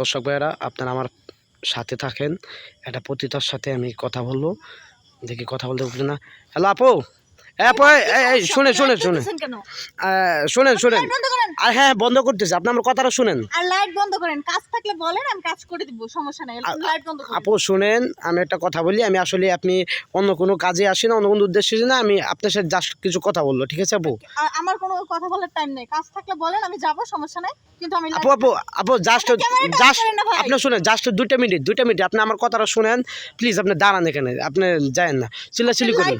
দর্শক ভাইয়েরা আপনারা আমার সাথে থাকেন। একটা পতিতার সাথে আমি কথা বলব। দেখি কথা বলতে উঠলে না হ্যালো আপু! হ্যাঁ আপু শুনে শুনে শুনে। শুনেন শুনেন। আর হ্যাঁ বন্ধ করতেছি। আপনি আমার কথাটা শুনেন। আর লাইট বন্ধ করেন। কাজ থাকলে বলেন আমি কাজ করে দিব সমস্যা নাই। লাইট বন্ধ করেন। আপু শুনেন আমি একটা কথা বলি। আমি আসলে আপনি অন্য কোনো কাজে আসি না অন্য কোনো উদ্দেশ্যে না। আমি আপনার সাথে জাস্ট কিছু কথা বলল ঠিক আছে আপু? আমার কোনো কথা বলার টাইম নেই। কাজ থাকলে বলেন আমি যাব সমস্যা নাই। কিন্তু আমি আপু আপু আপু জাস্ট জাস্ট। আপনি শুনেন জাস্ট দুইটা মিনিট দুইটা মিনিট আপনি আমার কথাটা শুনেন। প্লিজ আপনি দাঁড়ান এখানে। আপনি যায়েন না। চিল্লাচিল্লি করেন।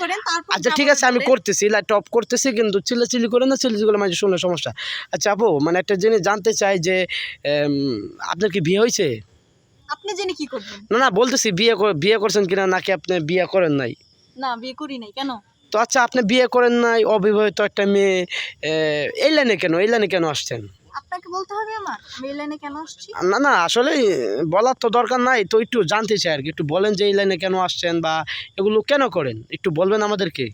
করেন তারপর আচ্ছা ঠিক আছে আমি করতেছি লাইট অফ করতেছি কিন্তু চিল্লাচিল্লি করে না চিল্লাচিল্লি করে মাঝে শুনলে সমস্যা। আচ্ছা আপু মানে একটা জিনিস জানতে চাই যে আপনার কি বিয়ে হয়েছে? আপনি জেনে কি করবেন? না না বলতেছি বিয়ে বিয়ে করছেন কিনা নাকি আপনি বিয়ে করেন নাই? না বিয়ে করি নাই কেন? তো আচ্ছা আপনি বিয়ে করেন নাই অবিবাহিত একটা মেয়ে এই লাইনে কেন এই লাইনে কেন আসছেন? আপনাকে বলতে হবে আমার? আমি এই লাইনে কেন আসছি? না না আসলে বলার তো দরকার নাই তো একটু জানতে চাই আর কি। একটু বলেন যে এই লাইনে কেন আসছেন বা এগুলো কেন করেন? একটু বলবেন আমাদেরকে?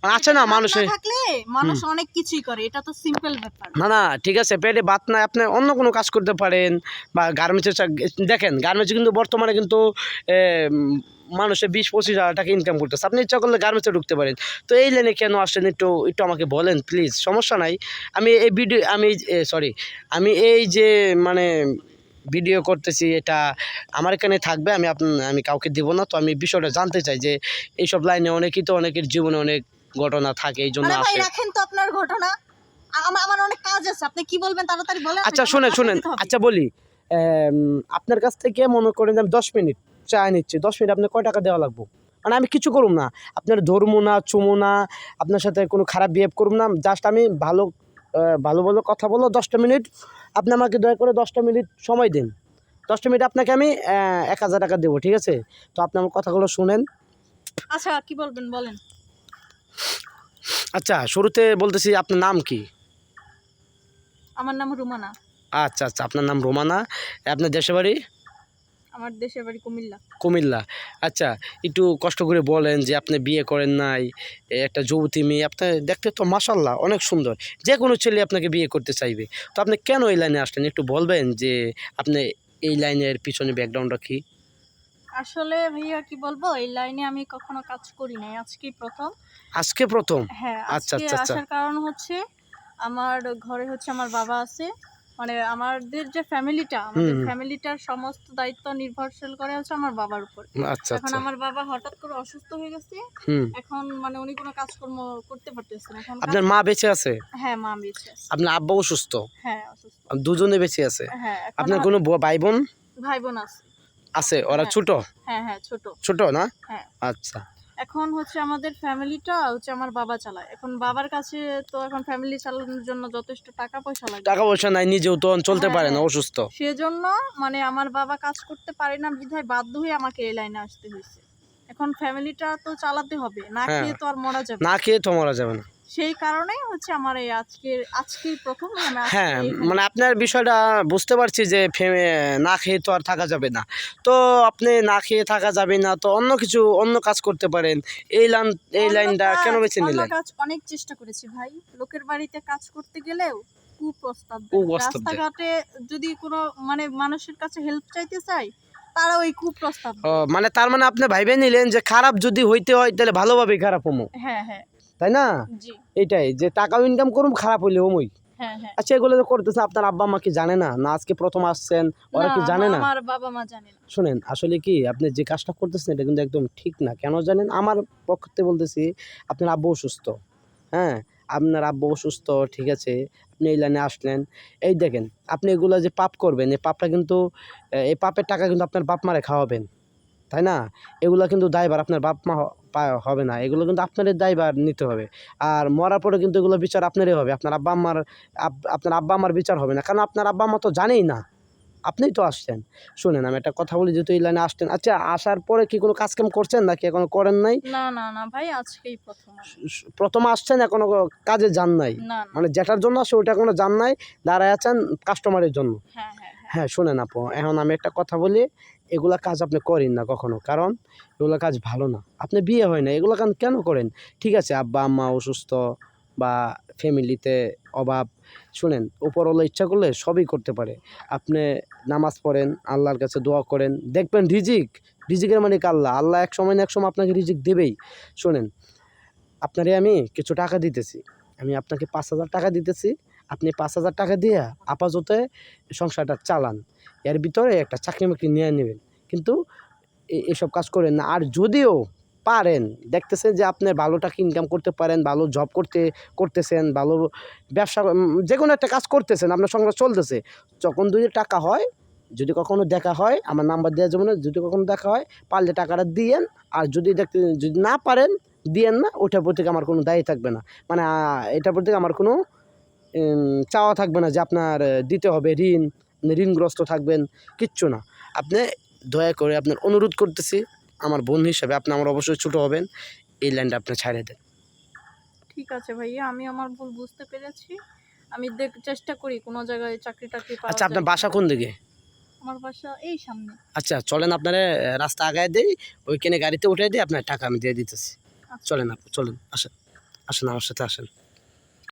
মানে আছে না মানুষে থাকলে মানুষ অনেক কিছুই করে এটা তো সিম্পল ব্যাপার। না না ঠিক আছে পেটে ভাত নাই আপনি অন্য কোনো কাজ করতে পারেন বা গার্মেন্টসের দেখেন গার্মেন্টস কিন্তু বর্তমানে কিন্তু মানুষে বিশ পঁচিশ হাজার টাকা ইনকাম করতেছে। আপনি ইচ্ছা করলে গার্মেন্টসে ঢুকতে পারেন। তো এই লাইনে কেন আসছেন? একটু একটু আমাকে বলেন প্লিজ সমস্যা নাই। আমি এই ভিডিও আমি সরি আমি এই যে মানে ভিডিও করতেছি এটা আমার এখানে থাকবে আমি আপন আমি কাউকে দিব না। তো আমি বিষয়টা জানতে চাই যে এইসব লাইনে অনেকই তো অনেকের জীবনে অনেক ঘটনা থাকে এই জন্য আরে ভাই আসে। রাখেন তো আপনার ঘটনা। আমার অনেক কাজ আছে। আপনি কি বলবেন তাড়াতাড়ি বলেন আচ্ছা আমাকে শুনেন শুনেন। আচ্ছা বলি আপনার কাছ থেকে মনে করেন আমি দশ মিনিট চা নিচ্ছি দশ মিনিট আপনার কয় টাকা দেওয়া লাগবো? মানে আমি কিছু করুম না। আপনার ধরবো না চুমো না আপনার সাথে কোনো খারাপ বিহেভ করুম না জাস্ট আমি ভালো ভালো ভালো কথা বলো দশটা মিনিট আপনি আমাকে দয়া করে দশটা মিনিট সময় দিন। দশটা মিনিট আপনাকে আমি এক হাজার টাকা দেবো ঠিক আছে? তো আপনি আমার কথাগুলো শুনেন। আচ্ছা কি বলবেন বলেন। আচ্ছা শুরুতে বলতেছি আপনার নাম কি? আমার নাম রুমানা। আচ্ছা আচ্ছা আপনার নাম রোমানা। আপনার দেশে বাড়ি? আমার দেশের বাড়ি কুমিল্লা। কুমিল্লা। আচ্ছা একটু কষ্ট করে বলেন যে আপনি বিয়ে করেন নাই একটা যুবতী মেয়ে আপনার দেখতে তো মাসাল্লাহ অনেক সুন্দর। যে কোনো ছেলে আপনাকে বিয়ে করতে চাইবে। তো আপনি কেন এই লাইনে আসলেন? একটু বলবেন যে আপনি এই লাইনের পিছনে ব্যাকগ্রাউন্ডটা কি? আসলে ভাইয়া কি বলব? এই লাইনে আমি কখনো কাজ করি নাই। আজকেই প্রথম। আজকে প্রথম? হ্যাঁ আচ্ছা, আচ্ছা, আচ্ছা। আসার কারণ হচ্ছে আমার ঘরে হচ্ছে আমার বাবা আছে। মানে আমাদের যে ফ্যামিলিটা আমাদের ফ্যামিলিটার সমস্ত দায়িত্ব নির্ভরশীল করে হচ্ছে আমার বাবার উপর। আচ্ছা এখন আচ্ছা আমার বাবা হঠাৎ করে অসুস্থ হয়ে গেছে। এখন মানে উনি কোনো কাজকর্ম করতে পারতেছে না। এখন আপনার মা বেঁচে আছে? হ্যাঁ মা বেঁচে আছে। আপনার আব্বা অসুস্থ? হ্যাঁ অসুস্থ। দুজনে বেঁচে আছে? হ্যাঁ আপনার কোনো ভাই বোন ভাই বোন আছে। আছে? ওরা হ্যাঁ। ছোট? হ্যাঁ হ্যাঁ ছোট। ছোট না? হ্যাঁ। আচ্ছা। এখন হচ্ছে আমাদের ফ্যামিলিটা হচ্ছে আমার বাবা চালায়। এখন বাবার কাছে তো এখন ফ্যামিলি চালানোর জন্য যথেষ্ট টাকা পয়সা লাগে। টাকা পয়সা নাই নিজেও তো চলতে পারে না হ্যাঁ। অসুস্থ। সেজন্য মানে আমার বাবা কাজ করতে পারে না বিধায় বাধ্য হয়ে আমাকে এই লাইনে আসতে হয়েছে। এখন ফ্যামিলিটা তো চালাতে হবে না হ্যাঁ। খেয়ে তো আর মরা যাবে না। খেয়ে তো মারা যাবে না। সেই কারণেই হচ্ছে আমার এই আজকের আজকেই প্রথম আজকে হ্যাঁ মানে আপনার বিষয়টা বুঝতে পারছি যে না খেয়ে তো আর থাকা যাবে না। তো আপনি না খেয়ে থাকা যাবে না তো অন্য কিছু অন্য কাজ করতে পারেন। এই লাইন এই লাইনটা কেন বেছে নিলেন? কাজ অনেক চেষ্টা করেছি ভাই। লোকের বাড়িতে কাজ করতে গেলেও কুপ্রস্তাব। রাস্তাঘাটে যদি কোনো মানে মানুষের কাছে হেল্প চাইতে চাই তারা ওই কুপ্রস্তাব ও, মানে তার মানে আপনি ভাইবে নিলেন যে খারাপ যদি হইতে হয় তাহলে ভালোভাবেই খারাপ হমো। হ্যাঁ হ্যাঁ। তাই না? জি। এইটাই যে টাকাও ইনকাম করুম খারাপ হইলে হমই। হ্যাঁ হ্যাঁ। আচ্ছা এগুলো যে করতেছে আপনার আব্বা মা কি জানে না? না আজকে প্রথম আসছেন ওরা কি জানে না? আমার বাবা মা জানে না। শুনেন আসলে কি আপনি যে কাজটা করতেছেন এটা কিন্তু একদম ঠিক না। কেন জানেন? আমার পক্ষ থেকে বলতেছি আপনার আব্বু অসুস্থ হ্যাঁ? আপনার আব্বু অসুস্থ, ঠিক আছে? আপনি এই লাইনে আসলেন। এই দেখেন, আপনি এগুলো যে পাপ করবেন, এই পাপটা কিন্তু এই পাপের টাকা কিন্তু আপনার বাপ মারে খাওয়াবেন, তাই না? এগুলো কিন্তু দায়ভার আপনার বাপ মা হবে না। এগুলো কিন্তু আপনাদের দায়ভার নিতে হবে। আর মরার পরে কিন্তু এগুলো বিচার আপনারই হবে। আপনার আব্বা আম্মার, আব- আপনার আব্বা আম্মার বিচার হবে না। কারণ আপনার আব্বা আম্মা তো জানেই না। আপনিই তো আসছেন। শুনেন আমি একটা কথা বলি যেহেতু এই লাইনে আসছেন। আচ্ছা আসার পরে কি কোনো কাজ কাম করছেন নাকি এখনও করেন নাই? না না না ভাই আজকেই প্রথম প্রথম আসছেন এখনও কাজে যান নাই? মানে যেটার জন্য আসে ওইটা এখনও যান নাই দাঁড়ায় আছেন কাস্টমারের জন্য। হ্যাঁ হ্যাঁ হ্যাঁ। হ্যাঁ শুনেন আপু এখন আমি একটা কথা বলি এগুলা কাজ আপনি করেন না কখনো কারণ এগুলো কাজ ভালো না। আপনি বিয়ে হয় না এগুলো কেন করেন? ঠিক আছে আব্বা আম্মা অসুস্থ বা ফ্যামিলিতে অভাব, শুনেন, উপরওয়ালা ইচ্ছা করলে সবই করতে পারে। আপনি নামাজ পড়েন, আল্লাহর কাছে দোয়া করেন, দেখবেন রিজিক, রিজিকের মানে আল্লাহ? আল্লাহ এক সময় না এক সময় আপনাকে রিজিক দেবেই। শোনেন, আপনারে আমি কিছু টাকা দিতেছি, আমি আপনাকে পাঁচ হাজার টাকা দিতেছি, আপনি পাঁচ হাজার টাকা দিয়ে আপাতত সংসারটা চালান। এর ভিতরে একটা চাকরি বাকরি নিয়ে নেবেন। কিন্তু এসব কাজ করেন না। আর যদিও পারেন। দেখতেছেন যে আপনি ভালো টাকা ইনকাম করতে পারেন, ভালো জব করতে, করতেছেন, ভালো ব্যবসা যে কোনো একটা কাজ করতেছেন, আপনার সংসার চলতেছে। যখন যদি টাকা হয়, যদি কখনো দেখা হয়, আমার নাম্বার দেওয়া যাবে না যদি কখনো দেখা হয়, পারলে টাকাটা দিয়েন, আর যদি দেখতে, যদি না পারেন, দিয়েন না ওটার প্রতি আমার কোনো দায়ী থাকবে না। মানে এটার প্রতি আমার কোনো চাওয়া থাকবে না যে আপনার দিতে হবে ঋণ, ঋণগ্রস্ত থাকবেন, কিচ্ছু না। আপনি দয়া করে আপনার অনুরোধ করতেছি আমার বোন হিসাবে আপনি আমার অবশ্যই ছোটো হবেন এই লাইনটা আপনি ছাড়ে দেন। ঠিক আছে ভাইয়া আমি আমার ভুল বুঝতে পেরেছি। আমি দেখ চেষ্টা করি কোনো জায়গায় চাকরি টাকরি আচ্ছা আপনার বাসা কোন দিকে? আমার বাসা এই সামনে। আচ্ছা চলেন আপনারা রাস্তা আগায় দেই ওইখানে গাড়িতে উঠে দিই আপনার টাকা আমি দিয়ে দিতেছি। আচ্ছা। চলেন আপনি চলেন আসেন আসেন আমার সাথে আসেন।